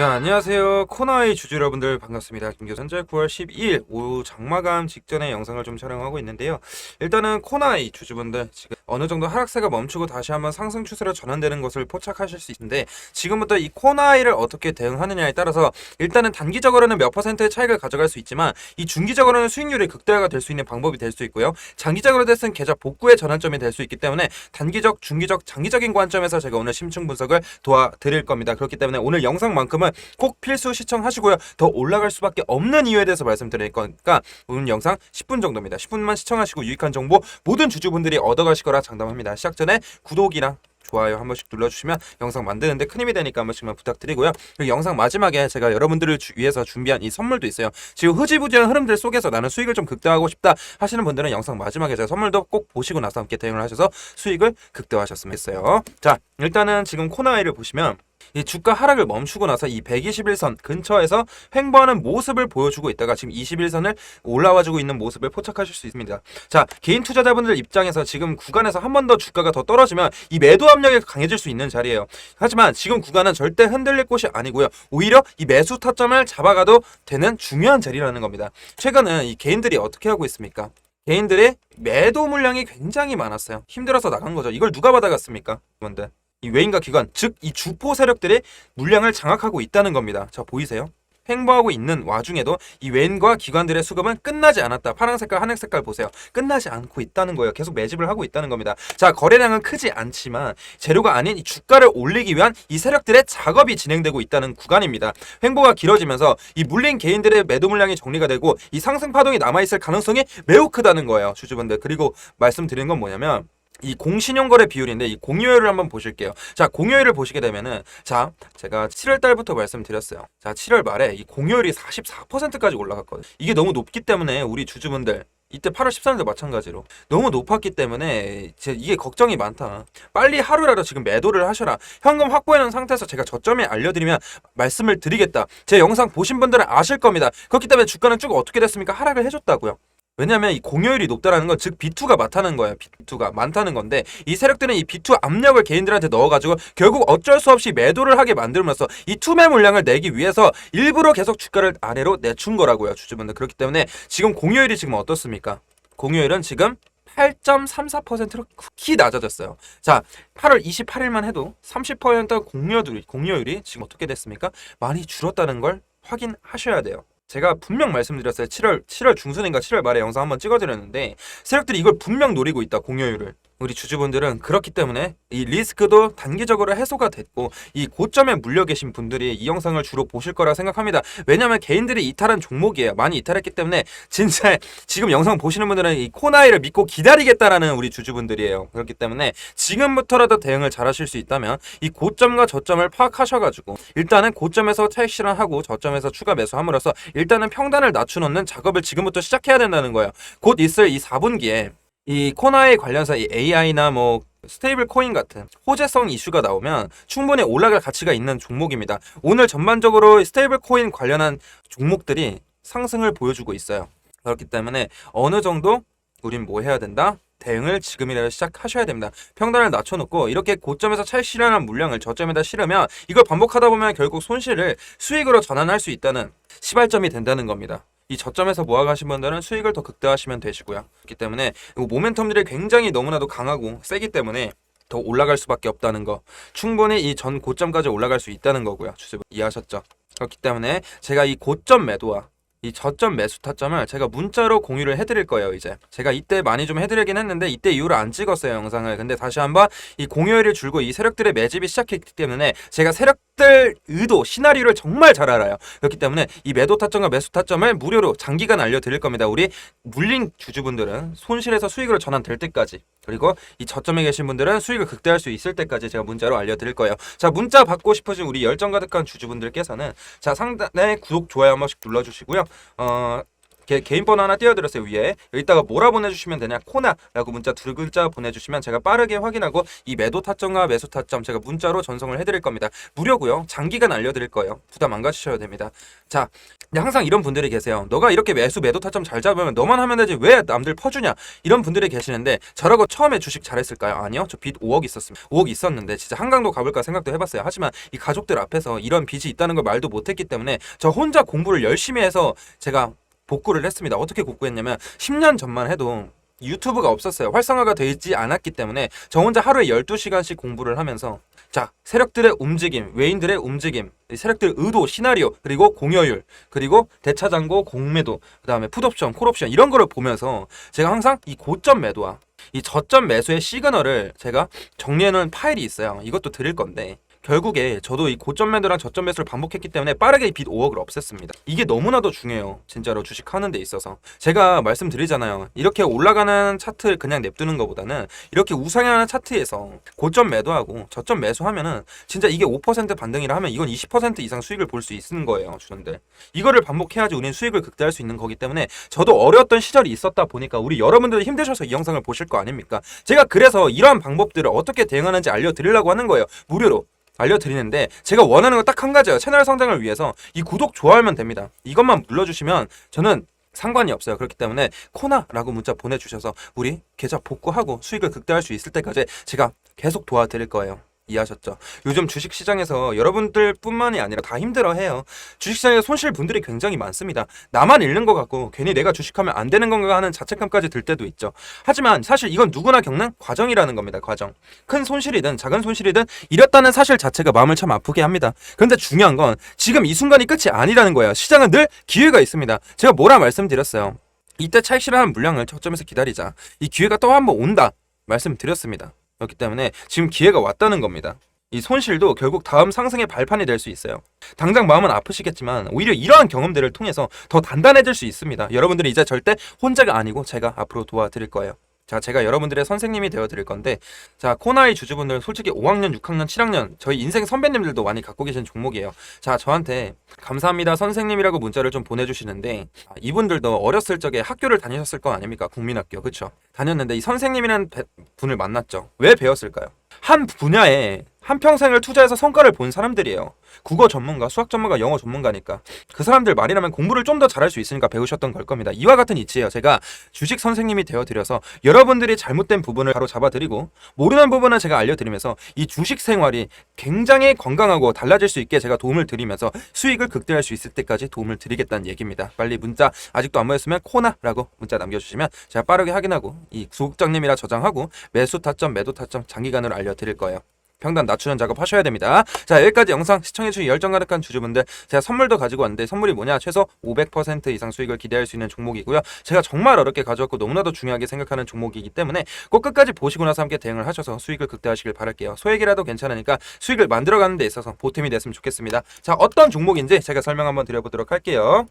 네, 안녕하세요. 코나의 주주 여러분들 반갑습니다. 김교선 현재 9월 12일 오후 장마감 직전에 영상을 좀 촬영하고 있는데요. 일단은 코나의 주주분들 지금 어느 정도 하락세가 멈추고 다시 한번 상승 추세로 전환되는 것을 포착하실 수 있는데 지금부터 이 코나이를 어떻게 대응하느냐에 따라서 일단은 단기적으로는 몇 퍼센트의 차익을 가져갈 수 있지만 이 중기적으로는 수익률이 극대화가 될 수 있는 방법이 될 수 있고요. 장기적으로 됐은 계좌 복구의 전환점이 될 수 있기 때문에 단기적, 중기적, 장기적인 관점에서 제가 오늘 심층 분석을 도와드릴 겁니다. 그렇기 때문에 오늘 영상만큼은 꼭 필수 시청하시고요. 더 올라갈 수밖에 없는 이유에 대해서 말씀드릴 거니까 오늘 영상 10분 정도입니다. 10분만 시청하시고 유익한 정보 모든 주주분들이 얻어가실 거라 장담합니다. 시작 전에 구독이랑 좋아요 한 번씩 눌러주시면 영상 만드는데 큰 힘이 되니까 한 번씩만 부탁드리고요. 그리고 영상 마지막에 제가 여러분들을 주- 위해서 준비한 이 선물도 있어요. 지금 흐지부지한 흐름들 속에서 나는 수익을 좀 극대화하고 싶다 하시는 분들은 영상 마지막에 제가 선물도 꼭 보시고 나서 함께 대응을 하셔서 수익을 극대화하셨으면 했어요. 자 일단은 지금 코나이를 보시면 이 주가 하락을 멈추고 나서 이 121선 근처에서 횡보하는 모습을 보여주고 있다가 지금 21선을 올라와주고 있는 모습을 포착하실 수 있습니다. 자, 개인 투자자분들 입장에서 지금 구간에서 한 번 더 주가가 더 떨어지면 이 매도 압력이 강해질 수 있는 자리예요. 하지만 지금 구간은 절대 흔들릴 곳이 아니고요. 오히려 이 매수 타점을 잡아가도 되는 중요한 자리라는 겁니다. 최근은 이 개인들이 어떻게 하고 있습니까? 개인들의 매도 물량이 굉장히 많았어요. 힘들어서 나간 거죠. 이걸 누가 받아갔습니까? 여러분들. 이 외인과 기관, 즉 이 주포 세력들의 물량을 장악하고 있다는 겁니다. 자, 보이세요? 횡보하고 있는 와중에도 이 외인과 기관들의 수급은 끝나지 않았다. 파란 색깔, 하늘 색깔 보세요. 끝나지 않고 있다는 거예요. 계속 매집을 하고 있다는 겁니다. 자, 거래량은 크지 않지만 재료가 아닌 이 주가를 올리기 위한 이 세력들의 작업이 진행되고 있다는 구간입니다. 횡보가 길어지면서 이 물린 개인들의 매도 물량이 정리가 되고 이 상승 파동이 남아 있을 가능성이 매우 크다는 거예요. 주주분들. 그리고 말씀드린 건 뭐냐면 이 공신용거래 비율인데 이 공유율을 한번 보실게요. 자, 공유율을 보시게 되면은 자, 제가 7월 달부터 말씀드렸어요. 자, 7월 말에 이 공유율이 44%까지 올라갔거든요. 이게 너무 높기 때문에 우리 주주분들 이때 8월 13일도 마찬가지로 너무 높았기 때문에 제 이게 걱정이 많다. 빨리 하루라도 지금 매도를 하셔라. 현금 확보해 놓은 상태에서 제가 저점에 알려드리면 말씀을 드리겠다. 제 영상 보신 분들은 아실 겁니다. 그렇기 때문에 주가는 쭉 어떻게 됐습니까? 하락을 해줬다고요. 왜냐하면 이 공여율이 높다라는 건 즉 B2가 많다는 거예요. B2가 많다는 건데 이 세력들은 이 B2 압력을 개인들한테 넣어가지고 결국 어쩔 수 없이 매도를 하게 만들면서 이 투매 물량을 내기 위해서 일부러 계속 주가를 아래로 내춘 거라고요, 주주분들. 그렇기 때문에 지금 공여율이 지금 어떻습니까? 공여율은 지금 8.34%로 극히 낮아졌어요. 자, 8월 28일만 해도 30% 공여율이, 공여율이 지금 어떻게 됐습니까? 많이 줄었다는 걸 확인하셔야 돼요. 제가 분명 말씀드렸어요. 7월 7월 중순인가 7월 말에 영상 한번 찍어드렸는데 세력들이 이걸 분명 노리고 있다 공여율을. 우리 주주분들은 그렇기 때문에 이 리스크도 단기적으로 해소가 됐고 이 고점에 물려 계신 분들이 이 영상을 주로 보실 거라 생각합니다. 왜냐하면 개인들이 이탈한 종목이에요. 많이 이탈했기 때문에 진짜 지금 영상 보시는 분들은 이 코나이를 믿고 기다리겠다라는 우리 주주분들이에요. 그렇기 때문에 지금부터라도 대응을 잘 하실 수 있다면 이 고점과 저점을 파악하셔가지고 일단은 고점에서 차익 실현하고 저점에서 추가 매수함으로써 일단은 평단을 낮춰놓는 작업을 지금부터 시작해야 된다는 거예요. 곧 있을 이 4분기에 이 코나이 관련사 이 AI나 뭐 스테이블 코인 같은 호재성 이슈가 나오면 충분히 올라갈 가치가 있는 종목입니다. 오늘 전반적으로 스테이블 코인 관련한 종목들이 상승을 보여주고 있어요. 그렇기 때문에 어느 정도 우린 뭐 해야 된다? 대응을 지금이라도 시작하셔야 됩니다. 평단을 낮춰놓고 이렇게 고점에서 실현한 물량을 저점에다 실으면 이걸 반복하다 보면 결국 손실을 수익으로 전환할 수 있다는 시발점이 된다는 겁니다. 이 저점에서 모아가신 분들은 수익을 더 극대화하시면 되시고요. 그렇기 때문에 이 모멘텀들이 굉장히 너무나도 강하고 세기 때문에 더 올라갈 수밖에 없다는 거. 충분히 이 전 고점까지 올라갈 수 있다는 거고요. 주주분 이해하셨죠? 그렇기 때문에 제가 이 고점 매도와 이 저점 매수 타점을 제가 문자로 공유를 해드릴 거예요 이제 제가 이때 많이 좀 해드리긴 했는데 이때 이후로 안 찍었어요 영상을 근데 다시 한번 이 공유율을 줄고 이 세력들의 매집이 시작했기 때문에 제가 세력 들 의도 시나리오를 정말 잘 알아요. 그렇기 때문에 이 매도 타점과 매수 타점을 무료로 장기간 알려드릴 겁니다. 우리 물린 주주분들은 손실에서 수익으로 전환될 때까지 그리고 이 저점에 계신 분들은 수익을 극대화할 수 있을 때까지 제가 문자로 알려드릴 거예요. 자 문자 받고 싶으신 우리 열정 가득한 주주분들께서는 자 상단에 구독 좋아요 한 번씩 눌러주시고요. 어 개, 개인 번호 하나 띄워드렸어요 위에. 여기다가 뭐라 보내주시면 되냐? 코나라고 문자 두 글자 보내주시면 제가 빠르게 확인하고 이 매도 타점과 매수 타점 제가 문자로 전송을 해드릴 겁니다. 무료고요. 장기간 알려드릴 거예요. 부담 안 가지셔도 됩니다. 자 항상 이런 분들이 계세요 너가 이렇게 매수 매도 타점 잘 잡으면 너만 하면 되지. 왜 남들 퍼주냐? 이런 분들이 계시는데 저라고 처음에 주식 잘했을까요? 아니요. 저 빚 5억 있었습니다. 5억 있었는데 진짜 한강도 가볼까 생각도 해봤어요. 하지만 이 가족들 앞에서 이런 빚이 있다는 걸 말도 못했기 때문에 저 혼자 공부를 열심히 해서 제가 복구를 했습니다. 어떻게 복구했냐면 10년 전만 해도 유튜브가 없었어요. 활성화가 되지 않았기 때문에 저 혼자 하루에 12시간씩 공부를 하면서 자, 세력들의 움직임, 외인들의 움직임, 이 세력들의 의도, 시나리오, 그리고 공여율, 그리고 대차장고 공매도, 그 다음에 풋옵션, 콜옵션 이런 거를 보면서 제가 항상 이 고점 매도와 이 저점 매수의 시그널을 제가 정리해 놓은 파일이 있어요. 이것도 드릴 건데 결국에 저도 이 고점 매도랑 저점 매수를 반복했기 때문에 빠르게 이빚 5억을 없앴습니다. 이게 너무나도 중요해요. 진짜로 주식 하는 데 있어서. 제가 말씀드리잖아요. 이렇게 올라가는 차트 그냥 냅두는 것보다는 이렇게 우상향하는 차트에서 고점 매도하고 저점 매수하면은 진짜 이게 5% 반등이라 하면 이건 20% 이상 수익을 볼 수 있는 거예요, 주는데. 이거를 반복해야지 우리는 수익을 극대화할 수 있는 거기 때문에 저도 어려웠던 시절이 있었다 보니까 우리 여러분들도 힘드셔서 이 영상을 보실 거 아닙니까? 제가 그래서 이러한 방법들을 어떻게 대응하는지 알려드리려고 하는 거예요. 무료로. 알려드리는데 제가 원하는 건 딱 한 가지예요. 채널 성장을 위해서 이 구독 좋아요면 됩니다. 이것만 눌러주시면 저는 상관이 없어요. 그렇기 때문에 코나라고 문자 보내주셔서 우리 계좌 복구하고 수익을 극대화할 수 있을 때까지 제가 계속 도와드릴 거예요. 이해하셨죠? 요즘 주식 시장에서 여러분들 뿐만이 아니라 다 힘들어 해요. 주식 시장에 손실 분들이 굉장히 많습니다. 나만 잃는 것 같고 괜히 내가 주식하면 안 되는 건가 하는 자책감까지 들 때도 있죠. 하지만 사실 이건 누구나 겪는 과정이라는 겁니다. 과정. 큰 손실이든 작은 손실이든 잃었다는 사실 자체가 마음을 참 아프게 합니다. 그런데 중요한 건 지금 이 순간이 끝이 아니라는 거예요. 시장은 늘 기회가 있습니다. 제가 뭐라 말씀드렸어요. 이때 차익 실현한 물량을 저점에서 기다리자. 이 기회가 또 한 번 온다. 말씀드렸습니다. 그렇기 때문에 지금 기회가 왔다는 겁니다. 이 손실도 결국 다음 상승의 발판이 될 수 있어요. 당장 마음은 아프시겠지만 오히려 이러한 경험들을 통해서 더 단단해질 수 있습니다. 여러분들이 이제 절대 혼자가 아니고 제가 앞으로 도와드릴 거예요. 자, 제가 여러분들의 선생님이 되어 드릴 건데, 자, 코나이 주주분들 솔직히 5학년, 6학년, 7학년, 저희 인생 선배님들도 많이 갖고 계신 종목이에요. 자, 저한테 감사합니다 선생님이라고 문자를 좀 보내주시는데, 아, 이분들도 어렸을 적에 학교를 다니셨을 거 아닙니까? 국민학교, 그쵸? 다녔는데 이 선생님이라는 배- 분을 만났죠. 왜 배웠을까요? 한 분야에 한평생을 투자해서 성과를 본 사람들이에요. 국어 전문가, 수학 전문가, 영어 전문가니까. 그 사람들 말이라면 공부를 좀 더 잘할 수 있으니까 배우셨던 걸 겁니다. 이와 같은 이치예요. 제가 주식 선생님이 되어 드려서 여러분들이 잘못된 부분을 바로 잡아 드리고 모르는 부분은 제가 알려 드리면서 이 주식 생활이 굉장히 건강하고 달라질 수 있게 제가 도움을 드리면서 수익을 극대화할 수 있을 때까지 도움을 드리겠다는 얘기입니다. 빨리 문자 아직도 안 보였으면 코나라고 문자 남겨 주시면 제가 빠르게 확인하고 이 소극장님이라 저장하고 매수 타점, 매도 타점 장기간으로 알려 드릴 거예요. 평단 낮추는 작업 하셔야 됩니다. 자 여기까지 영상 시청해주신 열정 가득한 주주분들 제가 선물도 가지고 왔는데 선물이 뭐냐 최소 500% 이상 수익을 기대할 수 있는 종목이고요. 제가 정말 어렵게 가져왔고 너무나도 중요하게 생각하는 종목이기 때문에 꼭 끝까지 보시고 나서 함께 대응을 하셔서 수익을 극대화하시길 바랄게요. 소액이라도 괜찮으니까 수익을 만들어가는 데 있어서 보탬이 됐으면 좋겠습니다. 자 어떤 종목인지 제가 설명 한번 드려보도록 할게요.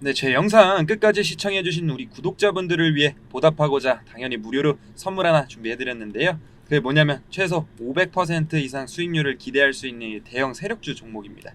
네, 제 영상 끝까지 시청해주신 우리 구독자분들을 위해 보답하고자 당연히 무료로 선물 하나 준비해드렸는데요. 그게 뭐냐면 최소 500% 이상 수익률을 기대할 수 있는 이 대형 세력주 종목입니다.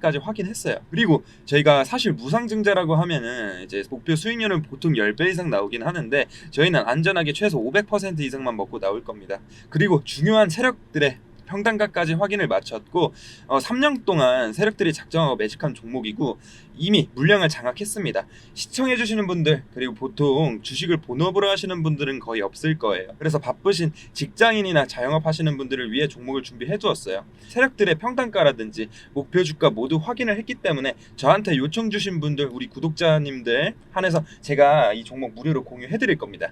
까지 확인했어요. 그리고 저희가 사실 무상 증자라고 하면은 이제 목표 수익률은 보통 10배 이상 나오긴 하는데 저희는 안전하게 최소 500% 이상만 먹고 나올 겁니다. 그리고 중요한 세력들의 평단가까지 확인을 마쳤고 어, 3년 동안 세력들이 작정하고 매집한 종목이고 이미 물량을 장악했습니다. 시청해주시는 분들 그리고 보통 주식을 본업으로 하시는 분들은 거의 없을 거예요. 그래서 바쁘신 직장인이나 자영업 하시는 분들을 위해 종목을 준비해 두었어요. 세력들의 평단가라든지 목표 주가 모두 확인을 했기 때문에 저한테 요청 주신 분들 우리 구독자님들 한해서 제가 이 종목 무료로 공유해 드릴 겁니다.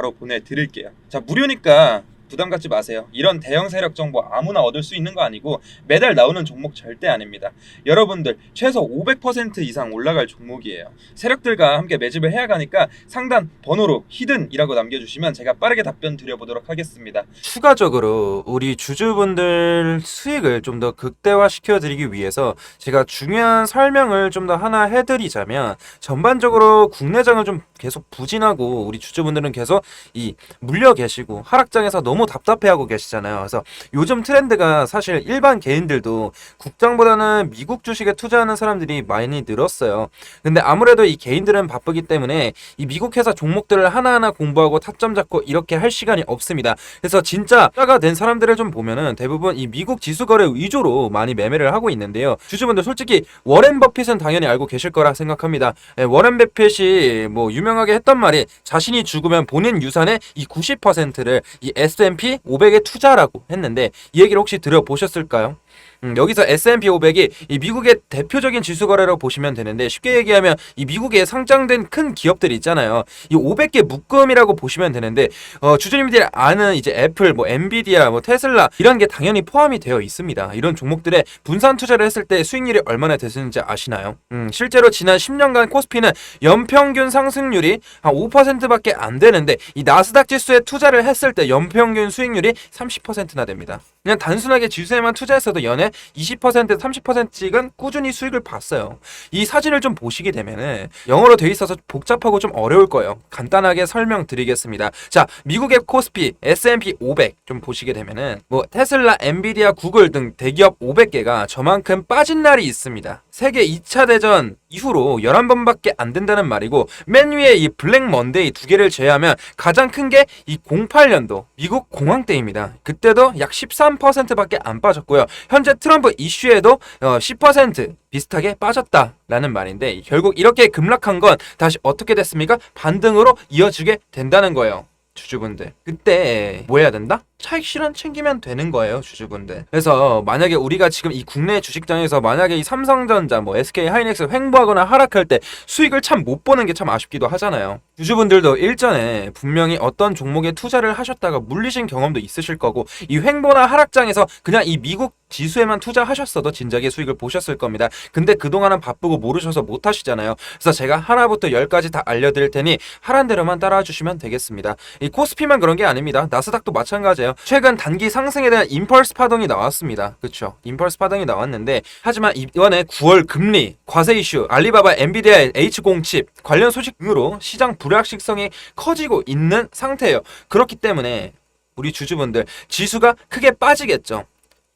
바로 보내드릴게요. 자 무료니까 부담 갖지 마세요. 이런 대형 세력 정보 아무나 얻을 수 있는 거 아니고 매달 나오는 종목 절대 아닙니다. 여러분들 최소 500% 이상 올라갈 종목이에요. 세력들과 함께 매집을 해야 가니까 상단 번호로 히든이라고 남겨주시면 제가 빠르게 답변 드려보도록 하겠습니다. 추가적으로 우리 주주분들 수익을 좀 더 극대화시켜 드리기 위해서 제가 중요한 설명을 좀 더 하나 해드리자면 전반적으로 국내장을 좀 계속 부진하고 우리 주주분들은 계속 이 물려 계시고 하락장에서 너무 답답해하고 계시잖아요. 그래서 요즘 트렌드가 사실 일반 개인들도 국장보다는 미국 주식에 투자하는 사람들이 많이 늘었어요. 근데 아무래도 이 개인들은 바쁘기 때문에 이 미국 회사 종목들을 하나하나 공부하고 타점 잡고 이렇게 할 시간이 없습니다. 그래서 진짜 투자가 된 사람들을 좀 보면은 대부분 이 미국 지수 거래 위주로 많이 매매를 하고 있는데요. 주주분들 솔직히 워렌 버핏은 당연히 알고 계실 거라 생각합니다. 예, 워렌 버핏이 뭐 유명하게 했던 말이 자신이 죽으면 본인 유산의 이 90%를 이 S&P 500에 투자라고 했는데 이 얘기를 혹시 들어보셨을까요? 음, 여기서 S&P 500이 이 미국의 대표적인 지수 거래라고 보시면 되는데 쉽게 얘기하면 이 미국에 상장된 큰 기업들이 있잖아요. 이 500개 묶음이라고 보시면 되는데 어, 주주님들이 아는 이제 애플, 뭐 엔비디아, 뭐 테슬라 이런 게 당연히 포함이 되어 있습니다. 이런 종목들에 분산 투자를 했을 때 수익률이 얼마나 됐는지 아시나요? 음, 실제로 지난 10년간 코스피는 연평균 상승률이 한 5%밖에 안 되는데 이 나스닥 지수에 투자를 했을 때 연평균 수익률이 30%나 됩니다. 그냥 단순하게 지수에만 투자했어도 연에 20% 30%씩은 꾸준히 수익을 봤어요. 이 사진을 좀 보시게 되면은 영어로 돼 있어서 복잡하고 좀 어려울 거예요. 간단하게 설명드리겠습니다. 자, 미국의 코스피, S&P 500 좀 보시게 되면은 뭐 테슬라, 엔비디아, 구글 등 대기업 500개가 저만큼 빠진 날이 있습니다. 세계 2차 대전 이후로 11번밖에 안 된다는 말이고 맨 위에 이 블랙 먼데이 두 개를 제외하면 가장 큰 게 이 08년도 미국 공황 때입니다. 그때도 약 13%밖에 안 빠졌고요. 현재 트럼프 이슈에도 어, 10% 비슷하게 빠졌다라는 말인데 결국 이렇게 급락한 건 다시 어떻게 됐습니까? 반등으로 이어지게 된다는 거예요. 주주분들 그때 뭐 해야 된다? 차익 실현 챙기면 되는 거예요 주주분들. 그래서 만약에 우리가 지금 이 국내 주식장에서 만약에 이 삼성전자 뭐 SK 하이닉스 횡보하거나 하락할 때 수익을 참 못 보는 게 참 아쉽기도 하잖아요. 주주분들도 일전에 분명히 어떤 종목에 투자를 하셨다가 물리신 경험도 있으실 거고 이 횡보나 하락장에서 그냥 이 미국 지수에만 투자하셨어도 진작에 수익을 보셨을 겁니다. 근데 그동안은 바쁘고 모르셔서 못 하시잖아요. 그래서 제가 하나부터 열까지 다 알려드릴 테니 하란 대로만 따라와 주시면 되겠습니다. 이 코스피만 그런 게 아닙니다. 나스닥도 마찬가지예요. 최근 단기 상승에 대한 임펄스 파동이 나왔습니다. 그렇죠? 임펄스 파동이 나왔는데 하지만 이번에 9월 금리, 과세 이슈, 알리바바, 엔비디아, H07 관련 소식 등으로 시장 불확실성이 커지고 있는 상태예요. 그렇기 때문에 우리 주주분들 지수가 크게 빠지겠죠.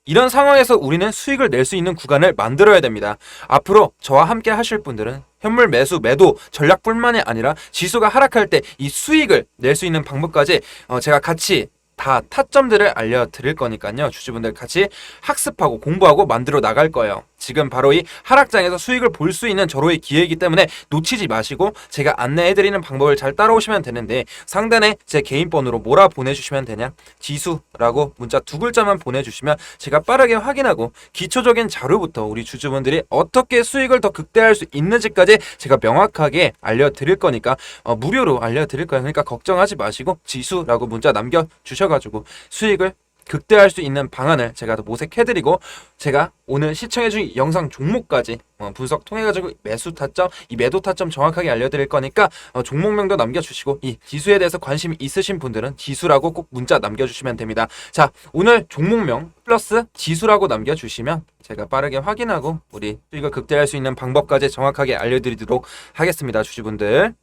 이런 상황에서 우리는 수익을 낼 수 있는 구간을 만들어야 됩니다. 앞으로 저와 함께 하실 분들은 현물 매수, 매도 전략뿐만이 아니라 지수가 하락할 때 이 수익을 낼 수 있는 방법까지 어, 제가 같이 다 타점들을 알려드릴 거니까요. 주주분들 같이 학습하고 공부하고 만들어 나갈 거예요. 지금 바로 이 하락장에서 수익을 볼 수 있는 절호의 기회이기 때문에 놓치지 마시고 제가 안내해드리는 방법을 잘 따라오시면 되는데 상단에 제 개인 번호로 뭐라 보내주시면 되냐 지수라고 문자 두 글자만 보내주시면 제가 빠르게 확인하고 기초적인 자료부터 우리 주주분들이 어떻게 수익을 더 극대화할 수 있는지까지 제가 명확하게 알려드릴 거니까 어, 무료로 알려드릴 거예요. 그러니까 걱정하지 마시고 지수라고 문자 남겨주셔가지고 수익을 극대화할 수 있는 방안을 제가 더 모색해드리고 제가 오늘 시청해준 영상 종목까지 어, 분석 통해가지고 매수 타점, 이 매도 타점 정확하게 알려드릴 거니까 어, 종목명도 남겨주시고 이 지수에 대해서 관심이 있으신 분들은 지수라고 꼭 문자 남겨주시면 됩니다. 자 오늘 종목명 플러스 지수라고 남겨주시면 제가 빠르게 확인하고 우리 수익을 극대화할 수 있는 방법까지 정확하게 알려드리도록 하겠습니다, 주주분들.